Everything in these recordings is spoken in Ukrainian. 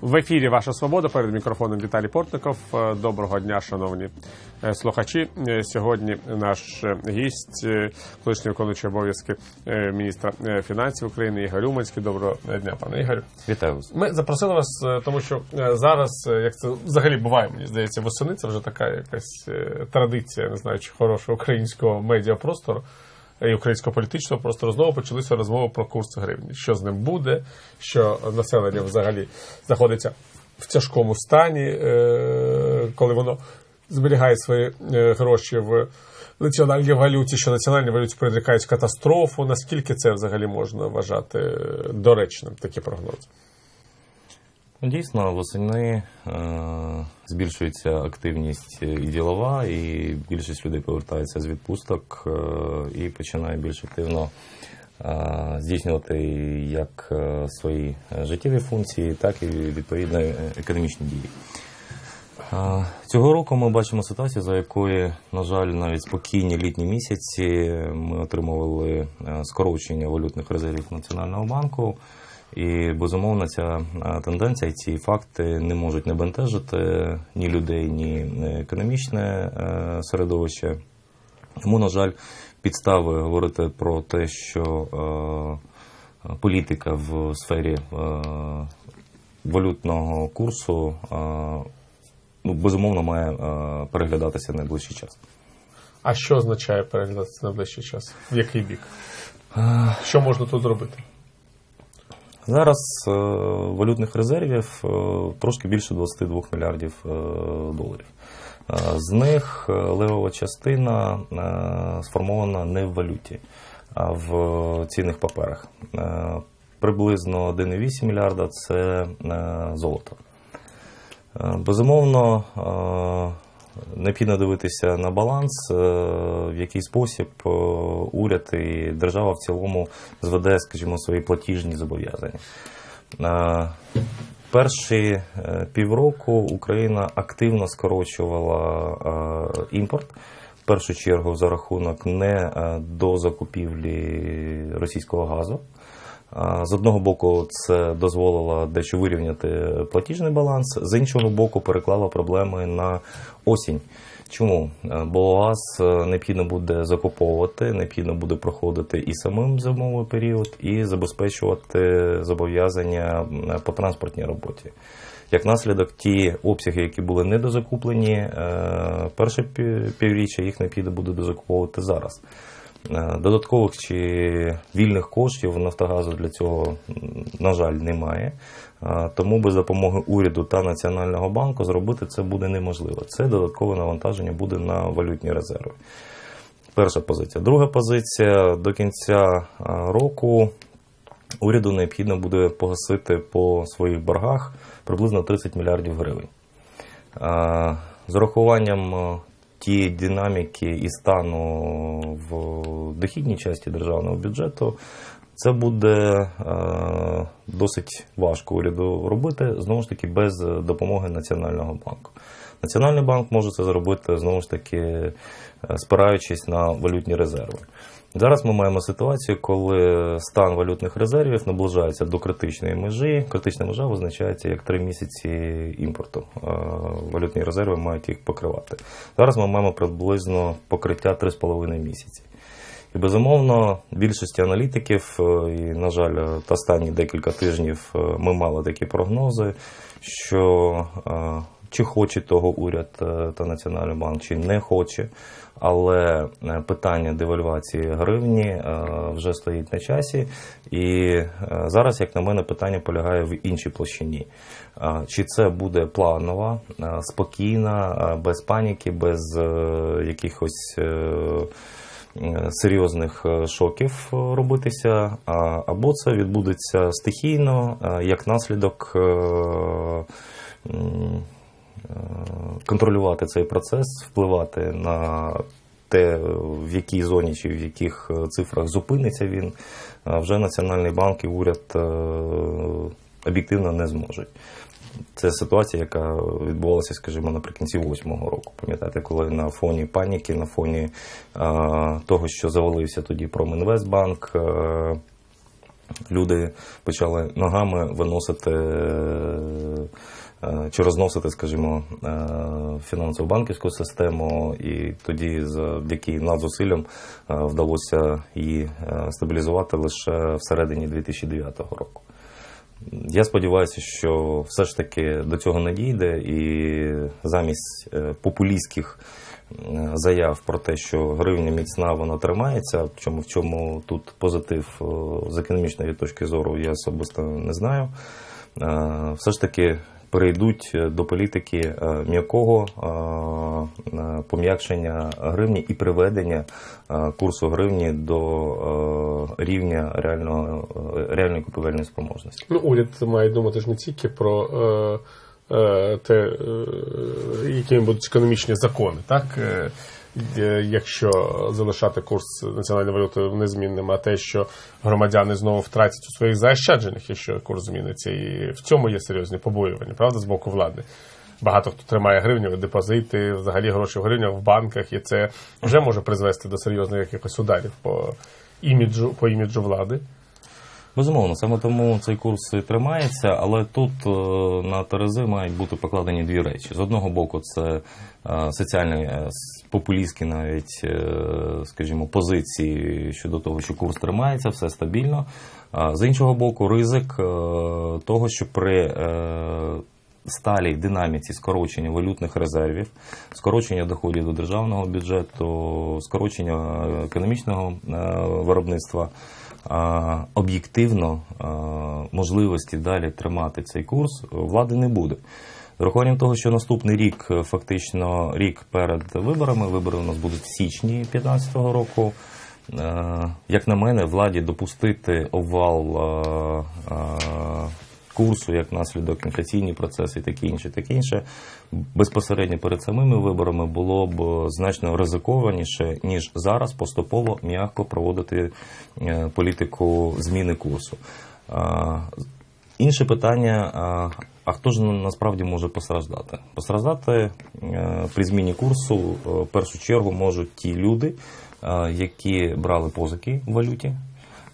В ефірі Ваша Свобода перед мікрофоном Віталій Портников. Е, Доброго дня, шановні е, слухачі. Е, Сьогодні наш гість, колишній виконуючий обов'язки міністра фінансів України Ігор Уманський. Доброго дня, пане Ігорю. Вітаю вас. Ми запросили вас, тому що зараз, як це взагалі буває, мені здається, восени це вже така якась традиція, не знаю, чи хорошого українського медіапростору українського політичного простору знову почалися розмови про курс гривні. Що з ним буде, що населення взагалі знаходиться в тяжкому стані, е, коли воно зберігає свої е, гроші в національній валюті, що національні валюті передрікають катастрофу. Наскільки це взагалі можна вважати е, доречним, такі прогнози? Дійсно, восени е, збільшується активність і ділова, і більшість людей повертається з відпусток е, і починає більш активно е, здійснювати як свої життєві функції, так і відповідно економічні дії. Цього року ми бачимо ситуацію, за якої, на жаль, навіть спокійні літні місяці ми отримували скорочення валютних резервів Національного банку. І безумовно ця тенденція, ці факти не можуть не бентежити ні людей, ні е, економічне е, середовище. Тому, на жаль, підстави говорити про те, що е, політика в сфері валютного курсу ну, безумовно має переглядатися в найближчий час. А що означає переглядатися на ближчий час? В який бік? Що можна тут зробити? Зараз е, валютних резервів е, трошки більше 22 мільярдів е, доларів. З них левова частина сформована не в валюті, а в цінних паперах. Приблизно 1,8 мільярда це золото. Безумовно, необхідно дивитися на баланс, е, в який спосіб е, уряд і держава в цілому зведе, скажімо, свої платіжні зобов'язання. Е, Перші півроку Україна активно скорочувала імпорт. В першу чергу за рахунок не до закупівлі російського газу. З одного боку, це дозволило дещо вирівняти платіжний баланс, з іншого боку, переклало проблеми на осінь. Чому? Бо газ е, необхідно буде закуповувати, необхідно буде проходити і самим зимовий період, і забезпечувати зобов'язання по транспортній роботі. Як наслідок, ті обсяги, які були недозакуплені, е, перше півріччя їх необхідно буде дозакуповувати зараз. Е, Додаткових чи вільних коштів Нафтогазу для цього, на жаль, немає. Е, Тому без допомоги уряду та Національного банку зробити це буде неможливо. Це додаткове навантаження буде на валютні резерви. Перша позиція. Друга позиція до кінця е, року уряду необхідно буде погасити по своїх боргах приблизно 30 мільярдів гривень. З урахуванням тієї динаміки і стану в дохідній часті державного бюджету, це буде е, досить важко уряду робити, знову ж таки, без допомоги Національного банку. Національний банк може це зробити знову ж таки, е, спираючись на валютні резерви. Зараз ми маємо ситуацію, коли стан валютних резервів наближається до критичної межі. Критична межа визначається як три місяці імпорту. Е, Валютні резерви мають їх покривати. Зараз ми маємо приблизно покриття 3,5 місяці. І безумовно, більшості аналітиків, е, і, на жаль, та останні декілька тижнів е, ми мали такі прогнози, що чи хоче того уряд е, та Національний банк, чи не хоче. Але е, питання девальвації гривні е, вже стоїть на часі. І зараз, як на мене, питання полягає в іншій площині. Чи це буде планова, спокійна, без паніки, без якихось. серйозних шоків робитися, або це відбудеться стихійно, як наслідок контролювати цей процес, впливати на те, в якій зоні чи в яких е, цифрах зупиниться він, вже Національний банк і уряд е, об'єктивно не зможуть. Це ситуація, яка відбувалася, скажімо, наприкінці восьмого року. Пам'ятаєте, коли на фоні паніки, на фоні е, того, що завалився тоді Промінвестбанк, люди почали ногами виносити чи розносити, скажімо, е, фінансово-банківську систему, і тоді завдяки надзусиллям е, вдалося її е, стабілізувати лише всередині 2009 року. Я сподіваюся, що все ж таки до цього не дійде, і замість е, популістських е, заяв про те, що гривня міцна, вона тримається. В чому в чому тут позитив е, з економічної точки зору, я особисто не знаю. Е, Все ж таки перейдуть до політики е, м'якого е, е, пом'якшення гривні і приведення е, курсу гривні до е, рівня реального е, реальної купівельної спроможності. Ну, уряд має думати ж не тільки про е, е, те, е, якими будуть економічні закони, так? Е, Якщо залишати курс національної валюти незмінним, а те, що громадяни знову втратять у своїх заощадженнях, якщо курс зміниться, і в цьому є серйозні побоювання, правда, з боку влади. Багато хто тримає гривневі депозити, взагалі гроші в гривнях в банках, і це вже може призвести до серйозних якихось ударів по іміджу, по іміджу влади. Безумовно, саме тому цей курс і тримається, але тут е, на Терези мають бути покладені дві речі. З одного боку, це е, соціальні е, популістські навіть, скажімо, позиції щодо того, що курс тримається, все стабільно. З іншого боку, ризик того, що при сталій динаміці скорочення валютних резервів, скорочення доходів до державного бюджету, скорочення економічного виробництва. Об'єктивно можливості далі тримати цей курс влади не буде. З того, що наступний рік е, фактично рік перед виборами, вибори у нас будуть в січні 2015 року. Е, Як на мене, владі допустити обвал е, е, курсу як наслідок інфляційні процеси і таке інше, таке інше, безпосередньо перед самими виборами було б значно ризикованіше, ніж зараз поступово м'яко проводити е, політику зміни курсу. Е, Інше питання: а, а хто ж насправді може постраждати? Постраждати е, при зміні курсу е, в першу чергу можуть ті люди, е, які брали позики в валюті,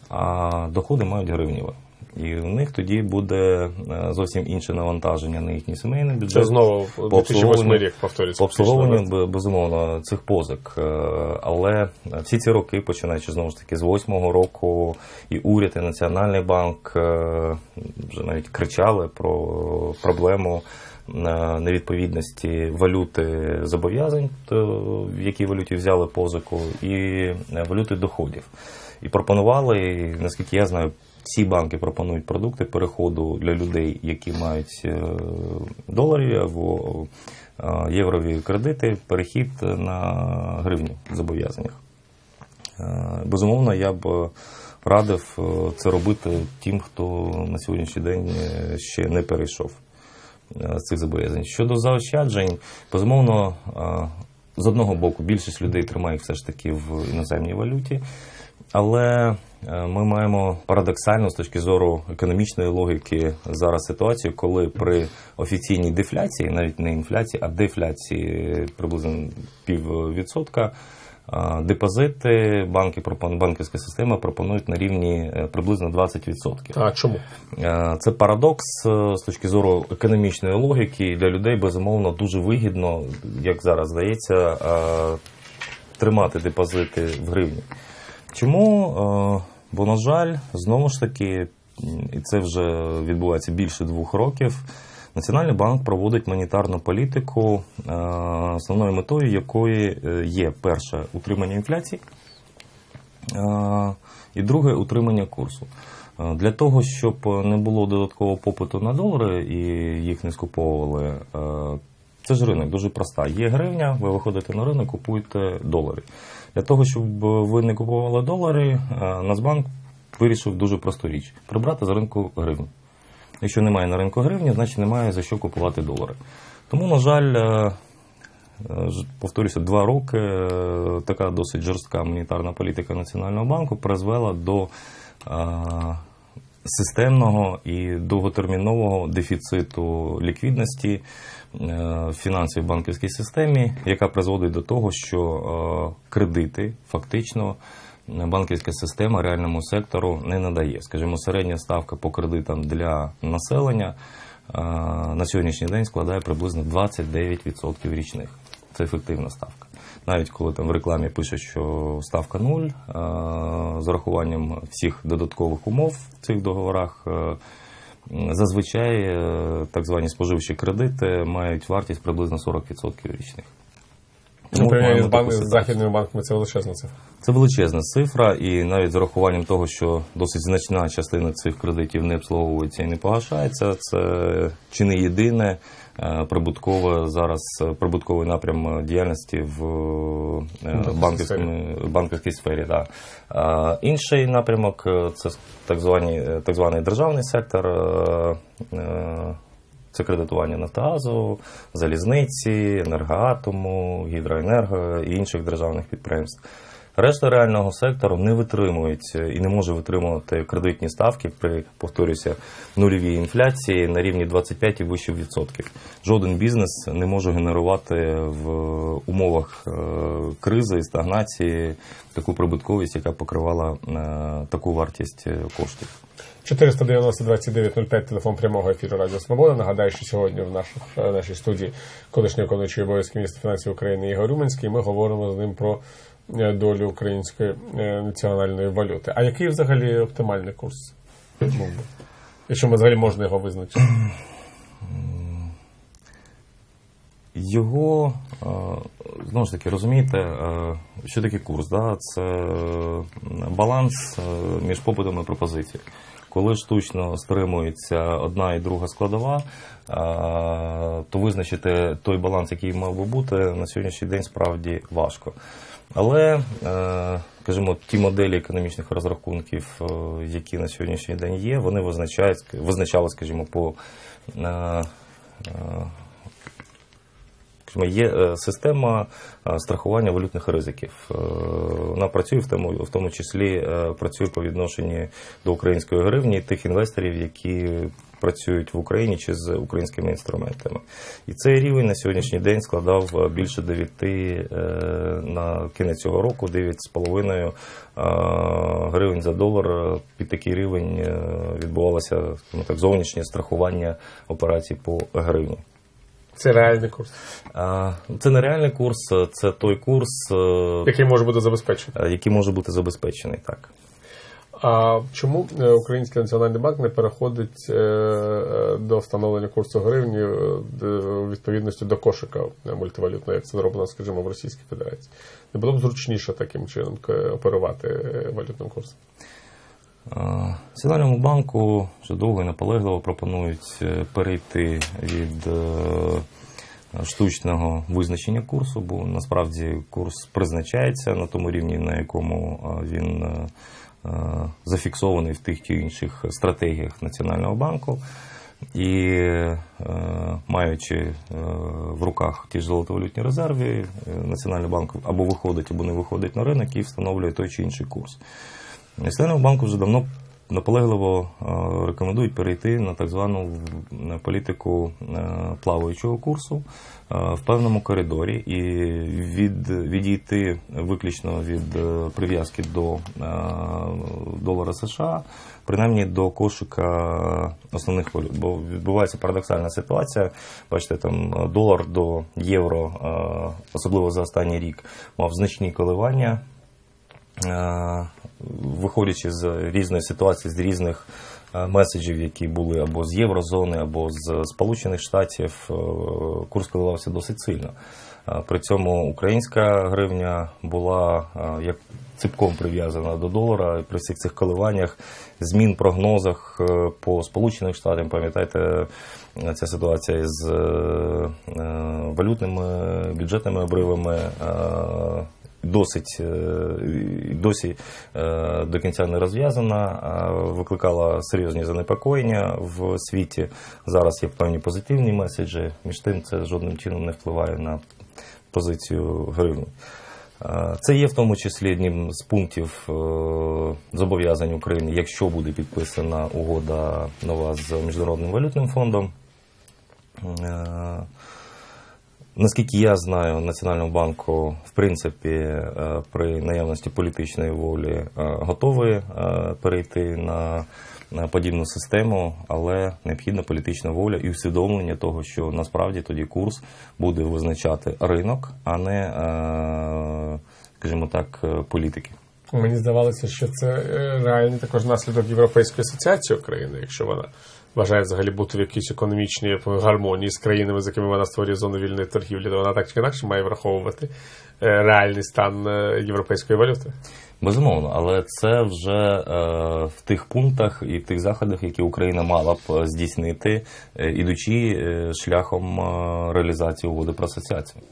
а доходи мають гривніві. І у них тоді буде е, зовсім інше навантаження на їхній сімейний бюджет. Це знову По 2008 рік повторюється. По обслуговуванню безумовно цих позик. Е, Але всі ці роки, починаючи знову ж таки з восьмого року, і уряд, і Національний банк е, вже навіть кричали про проблему невідповідності валюти зобов'язань, в якій валюті взяли позику, і валюти доходів. І пропонували, і, наскільки я знаю, всі банки пропонують продукти переходу для людей, які мають е, доларі або е, єврові кредити, перехід на гривні в зобов'язаннях. Е, Безумовно, я б радив це робити тим, хто на сьогоднішній день ще не перейшов з цих зобов'язань. Щодо заощаджень, безумовно, з одного боку, більшість людей тримає їх все ж таки в іноземній валюті, але ми маємо парадоксально з точки зору економічної логіки зараз ситуацію, коли при офіційній дефляції, навіть не інфляції, а дефляції приблизно піввідсотка. е, Депозити банки банківська система пропонують на рівні е, приблизно 20%. А чому? Е, Це парадокс е, з точки зору економічної логіки. Для людей безумовно дуже вигідно, як зараз здається, е, тримати депозити в гривні. Чому? Бо, на жаль, знову ж таки, і це вже відбувається більше двох років. Національний банк проводить монетарну політику, е, основною метою якої е, є перше утримання інфляції, Е, і друге утримання курсу. Для того, щоб не було додаткового попиту на долари і їх не скуповували, це ж ринок дуже проста. Є гривня, ви виходите на ринок, купуєте долари. Для того, щоб ви не купували долари, е, Нацбанк вирішив дуже просту річ прибрати з ринку гривню. Якщо немає на ринку гривні, значить немає за що купувати долари. Тому, на жаль, е, е, повторюся, два роки така досить жорстка монетарна політика Національного банку призвела до системного і довготермінового дефіциту ліквідності фінансовій банківській системі, яка призводить до того, що е, кредити фактично банківська система реальному сектору не надає. Скажімо, середня ставка по кредитам для населення е, на сьогоднішній день складає приблизно 29% річних. Це ефективна ставка. Навіть коли там в рекламі пишуть, що ставка 0, з урахуванням всіх додаткових умов в цих договорах, е, зазвичай е, так звані споживчі кредити мають вартість приблизно 40% річних. Ну, порівнянні з, банк, з західними банками це величезна цифра. Це величезна цифра, і навіть з урахуванням того, що досить значна частина цих кредитів не обслуговується і не погашається, це чи не єдине е, прибуткове зараз е, прибутковий напрям е, діяльності в Банківській сфері. Да. Інший напрямок це так звані е, так званий державний сектор. Це кредитування Нафтогазу, залізниці, енергоатому, гідроенерго і інших державних підприємств. Решта реального сектору не витримують і не може витримувати кредитні ставки при, повторюся, нульовій інфляції на рівні 25 і вище відсотків. Жоден бізнес не може генерувати в умовах е, кризи і стагнації таку прибутковість, яка покривала е, таку вартість е, коштів. 490 2905 телефон прямого ефіру Радіо Свобода. Нагадаю, що сьогодні в наших, е, нашій студії колишній виконуючий обов'язки міністра фінансів України Ігор Руманський. Ми говоримо з ним про е, долю української е, національної валюти. А який взагалі оптимальний курс? Якщо ми взагалі можна його визначити? Його е, знову ж таки розумієте, що таке курс? Да? Це баланс між попитом і пропозицією. Коли штучно стримується одна і друга складова, е, то визначити той баланс, який мав би бути, на сьогоднішній день справді важко. Але, е, скажімо, ті моделі економічних розрахунків, е, які на сьогоднішній день є, вони визначають, визначали, скажімо, по Є е, система е, страхування валютних ризиків. Е, Вона працює в тому, в тому числі е, працює по відношенню до української гривні тих інвесторів, які працюють в Україні чи з українськими інструментами. І цей рівень на сьогоднішній день складав е, більше 9 е, на кінець цього року, 9,5 е, гривень за долар. Під такий рівень е, відбувалося так, зовнішнє страхування операцій по гривні. Це реальний курс, Це не реальний курс, це той курс, е, який може бути забезпечений. е, який може бути забезпечений. Так. А чому е, Український національний банк не переходить до встановлення курсу гривні у відповідності до кошика мультивалютного, як це зроблено, скажімо, в Російській Федерації? Не було б зручніше таким чином оперувати валютним курсом? Національному банку вже довго і наполегливо пропонують е, перейти від е, штучного визначення курсу, бо насправді курс призначається на тому рівні, на якому е, він зафіксований в тих чи інших стратегіях Національного банку. І маючи в руках ті ж золотовалютні резерви, Національний банк або виходить, або не виходить на ринок і встановлює той чи інший курс. Національному банку вже давно наполегливо е, рекомендують перейти на так звану політику е, плаваючого курсу е, в певному коридорі і від, відійти виключно від прив'язки до долара США, принаймні до кошика основних валют. Бо відбувається парадоксальна ситуація. Бачите, там долар до євро, особливо за останній рік, мав значні коливання. Виходячи з різної ситуації, з різних е, меседжів, які були або з Єврозони, або з Сполучених Штатів, е, курс коливався досить сильно. Е, При цьому українська гривня була як ципком прив'язана до долара. При всіх цих коливаннях, змін прогнозах по Сполучених Штатах, пам'ятаєте, ця ситуація з валютними бюджетними обривами. Досить е, досі е, до кінця не розв'язана, викликала серйозні занепокоєння в світі. Зараз є певні позитивні меседжі, між тим це жодним чином не впливає на позицію гривні. Е, Це є в тому числі одним з пунктів зобов'язань України, якщо буде підписана угода нова з Міжнародним валютним фондом. Наскільки я знаю, Національному банку, в принципі, е, при наявності політичної волі е, готові е, перейти на подібну систему, але необхідна політична воля і усвідомлення того, що насправді тоді курс буде визначати ринок, а не, скажімо так, політики. Мені здавалося, що це реальний також наслідок Європейської асоціації України, якщо вона бажає взагалі бути в якійсь економічній гармонії з країнами, з якими вона створює зону вільної торгівлі, то вона так чи інакше має враховувати е, реальний стан е, європейської валюти. Безумовно, але це вже е, в тих пунктах і в тих заходах, які Україна мала б здійснити, ідучи шляхом реалізації угоди про асоціацію.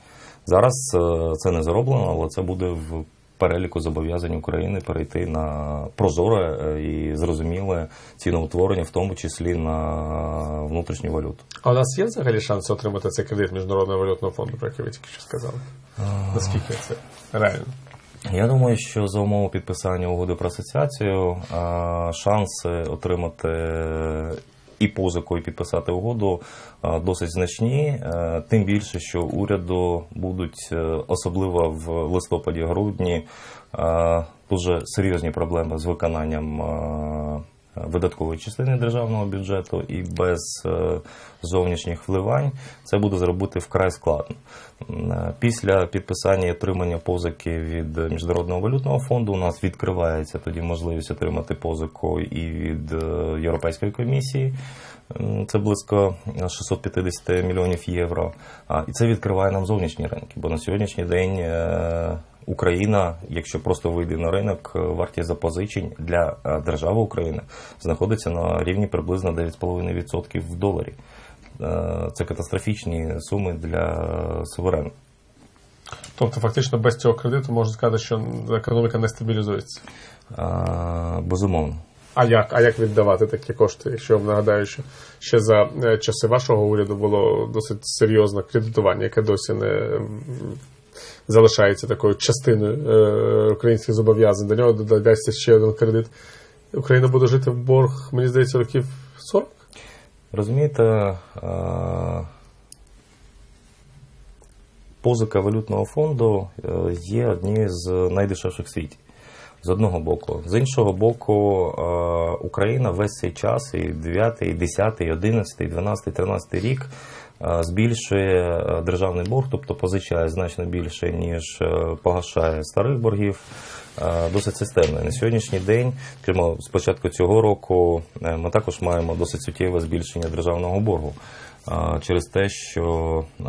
Зараз це не зроблено, але це буде в переліку зобов'язань України перейти на прозоре е, і зрозуміле ціноутворення, в тому числі на внутрішню валюту. А у нас є взагалі шанси отримати цей кредит Міжнародного валютного фонду, про який ви тільки що сказали? Наскільки це реально? Я думаю, що за умови підписання угоди про асоціацію е, шанси отримати і позикою підписати угоду е, досить значні. Е, Тим більше, що уряду будуть е, особливо в листопаді-грудні дуже серйозні проблеми з виконанням. Видаткової частини державного бюджету і без е, зовнішніх вливань це буде зробити вкрай складно. Е, Після підписання і отримання позики від Міжнародного валютного фонду у нас відкривається тоді можливість отримати позику і від е, Європейської комісії. Це близько 650 мільйонів євро. І це відкриває нам зовнішні ринки, бо на сьогоднішній день е, Україна, якщо просто вийде на ринок, е, вартість запозичень для е, держави України знаходиться на рівні приблизно 9,5% в доларі. Е, Це катастрофічні суми для суверену. Тобто, фактично, без цього кредиту можна сказати, що економіка не стабілізується. Е, Безумовно. А як, а як віддавати такі кошти? Якщо вам нагадаю, що ще за е, часи вашого уряду було досить серйозне кредитування, яке досі не залишається такою частиною е, українських зобов'язань. До нього додається ще один кредит. Україна буде жити в борг, мені здається, років 40? Розумієте, е, позика валютного фонду є однією з найдешевших в світі. З одного боку. З іншого боку, е, Україна весь цей час, і 9, і 10, і 11, і 12, 13 рік е, збільшує е, державний борг, тобто позичає значно більше, ніж погашає старих боргів. Досить системно. На сьогоднішній день, скажімо, з початку цього року ми також маємо досить суттєве збільшення державного боргу через те, що е,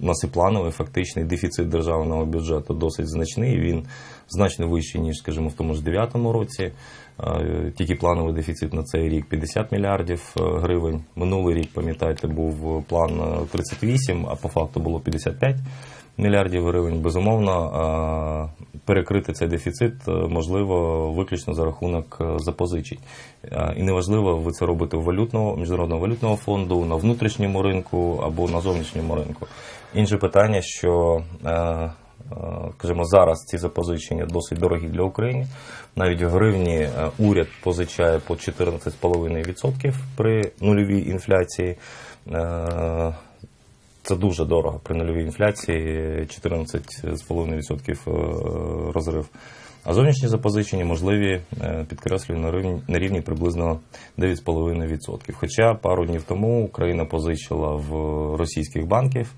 у нас і плановий фактичний дефіцит державного бюджету досить значний. Він значно вищий, ніж, скажімо, в тому ж 2009 році. Е, Тільки плановий дефіцит на цей рік 50 мільярдів е, гривень. Минулий рік, пам'ятаєте, був план е, 38, а по факту було 55 мільярдів гривень. Безумовно, перекрити цей дефіцит е, можливо виключно за рахунок е, запозичень. І неважливо, ви це робите у валютного міжнародного валютного фонду на внутрішньому ринку або на зовнішньому ринку. Інше питання, що е, е, скажімо, зараз ці запозичення досить дорогі для України. Навіть в гривні уряд позичає по 14,5% при нульовій інфляції. Це дуже дорого при нульовій інфляції 14,5% е, розрив. А зовнішні запозичення можливі, е, підкреслюю, на рівні, на рівні приблизно 9,5%. Хоча пару днів тому Україна позичила в російських банків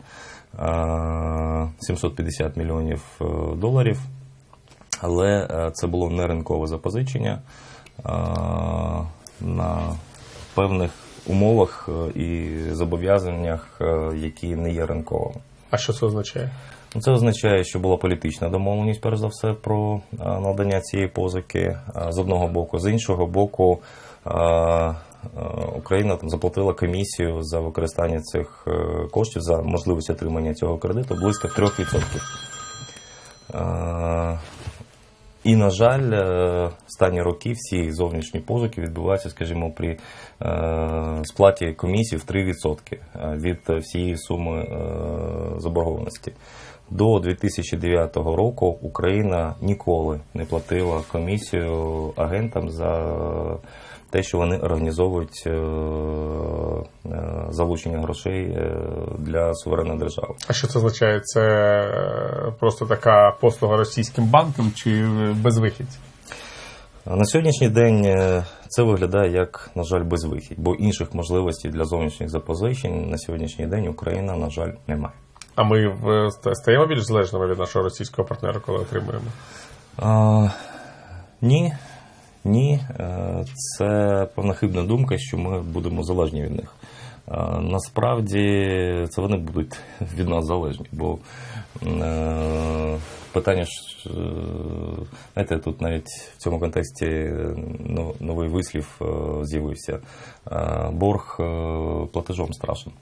е, 750 мільйонів е, доларів, але це було не ринкове запозичення на певних умовах е, і зобов'язаннях, е, які не є ринковими. А що це означає? Ну, Це означає, що була політична домовленість, перш за все, про е, надання цієї позики з одного боку. З іншого боку, Україна там заплатила комісію за використання цих коштів, за можливість отримання цього кредиту близько 3%. Е, І, на жаль, е, останні роки всі зовнішні позики відбуваються, скажімо, при е, сплаті комісії в 3% від всієї суми е, заборгованості. До 2009 року Україна ніколи не платила комісію агентам за те, що вони організовують е, е, залучення грошей е, для суверенної держави. А що це означає? Це просто така послуга російським банкам чи безвихідь? На сьогоднішній день це виглядає як, на жаль, безвихідь, бо інших можливостей для зовнішніх запозичень на сьогоднішній день Україна, на жаль, не має. А ми стаємо більш залежними від нашого російського партнера, коли отримуємо? А, ні, ні. Е, Це певна хибна думка, що ми будемо залежні від них. Насправді це вони будуть від нас залежні, бо е, питання ж, е, знаєте, тут навіть в цьому контексті е, ну, новий вислів е, з'явився. Е, Борг е, платежом страшен.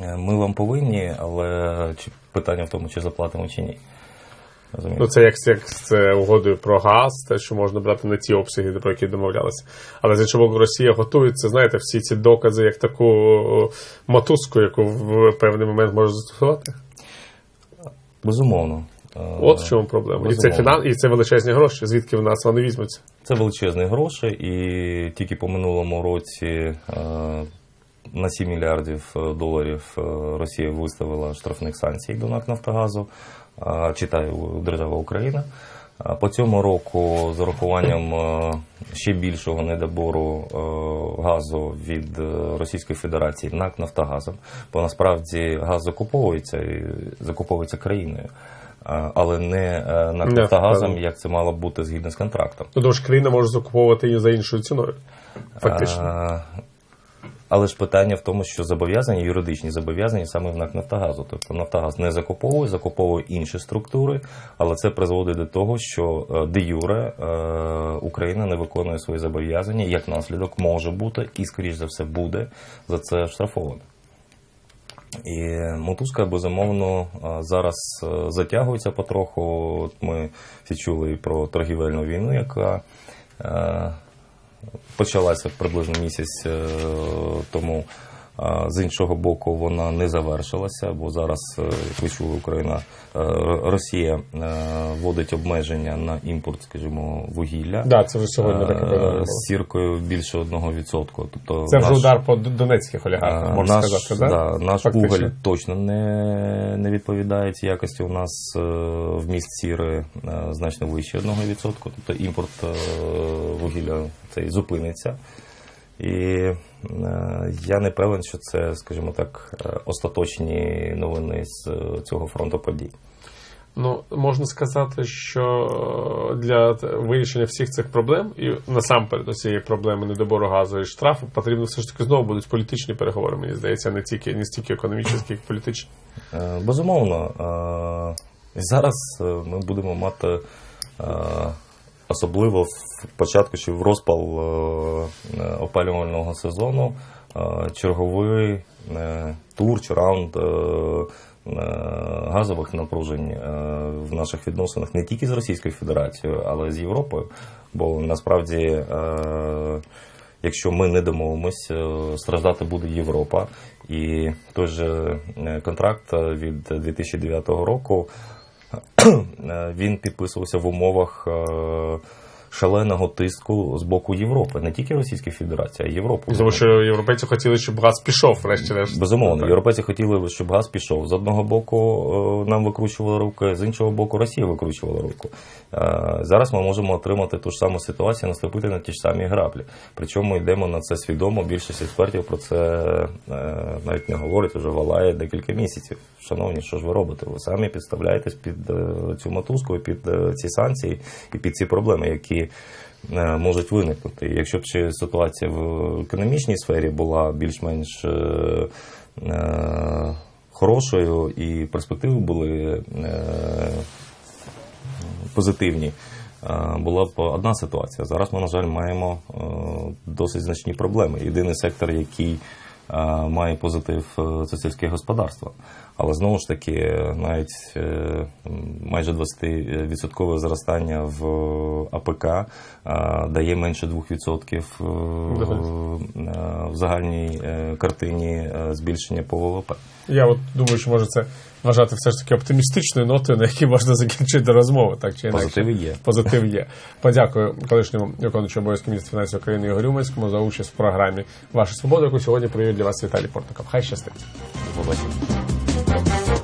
Е, Ми вам повинні, але питання в тому, чи заплатимо чи ні. Ну, це як, як з це угодою про газ, те, що можна брати на ті обсяги, про які домовлялися. Але з іншого боку, Росія готується, знаєте, всі ці докази, як таку мотузку, яку в певний момент може застосувати. Безумовно. Е, От в чому проблема. І це фінан, і це величезні гроші. Звідки в нас вони візьмуться? Це величезні гроші, і тільки по минулому році е, на 7 мільярдів е, доларів е, Росія виставила штрафних санкцій до НАК Нафтогазу, е, читаю держава Україна. По цьому року з урахуванням ще більшого недобору газу від Російської Федерації НАК Нафтогазом, бо насправді газ закуповується і закуповується країною, але не НАК Нафтогазом, як це мало бути згідно з контрактом. Ну, тому що країна може закуповувати її за іншою ціною. Фактично. А, Але ж питання в тому, що зобов'язання, юридичні зобов'язання саме в НАК Нафтогазу. Тобто Нафтогаз не закуповує, закуповує інші структури, але це призводить до того, що е, де юре е, Україна не виконує свої зобов'язання, як наслідок може бути і, скоріш за все, буде за це штрафовано. І мотузка, безумовно, е, зараз затягується потроху. От Ми всі чули і про торгівельну війну, яка почалася приблизно місяць е, тому. З іншого боку, вона не завершилася, бо зараз, е, як ви чули, Україна, е, Росія е, вводить обмеження на імпорт, скажімо, вугілля. Да, це вже сьогодні таке з сіркою більше 1%. Тобто Це вже наш- удар по донецьких олігархах, можна наш, сказати, да? да, наш Фактично. уголь точно не, не відповідає цій якості. У нас е, вміст сіри значно вище 1%, тобто імпорт вугілля цей зупиниться. І я не певен, що це, скажімо так, е, остаточні новини з е, цього фронту подій. Ну, можна сказати, що для вирішення всіх цих проблем, і насамперед до цієї проблеми недобору газу і штрафу, потрібно все ж таки знову будуть політичні переговори, мені здається, не тільки не стільки економічні, скільки політичні. Е, Безумовно, е, зараз е, ми будемо мати е, особливо в початку чи в розпал е, е, опалювального сезону е, черговий тур чи раунд газових напружень в наших відносинах не тільки з Російською Федерацією, але й з Європою. Бо насправді. Якщо ми не домовимось, страждати буде Європа. І той же контракт від 2009 року він підписувався в умовах е, шаленого тиску з боку Європи, не тільки Російської Федерації, а й Європи. Тому що європейці хотіли, щоб газ пішов, врешті-решт. Безумовно, європейці хотіли, щоб газ пішов. З одного боку е, нам викручували руки, з іншого боку, Росія викручувала руку. Е, Зараз ми можемо отримати ту ж саму ситуацію, наступити на ті ж самі граблі. Причому йдемо на це свідомо. Більшість експертів про це е, навіть не говорить, вже валає декілька місяців. Шановні, що ж ви робите? Ви самі підставляєтесь під е, цю мотузку, під е, ці санкції і під ці проблеми, які е, можуть виникнути. Якщо б ще ситуація в економічній сфері була більш-менш хорошою і перспективи були позитивні, була б одна ситуація. Зараз ми, на жаль, маємо досить значні проблеми. Єдиний сектор, який має позитив, е, це сільське господарство. Але знову ж таки, е, навіть е, майже 20% зростання в АПК е, дає менше 2% в, е, загальній е, картині е, збільшення по ВВП. Я от думаю, що може це вважати все ж таки оптимістичною нотою, на якій можна закінчити розмову, так чи інакше. Позитив є. Позитив є. Подякую колишньому виконуючому обов'язки міністра фінансів України Ігорю Уманському за участь в програмі Ваша свобода, яку сьогодні провів для вас Віталій Портников. Хай щастить. До побачення.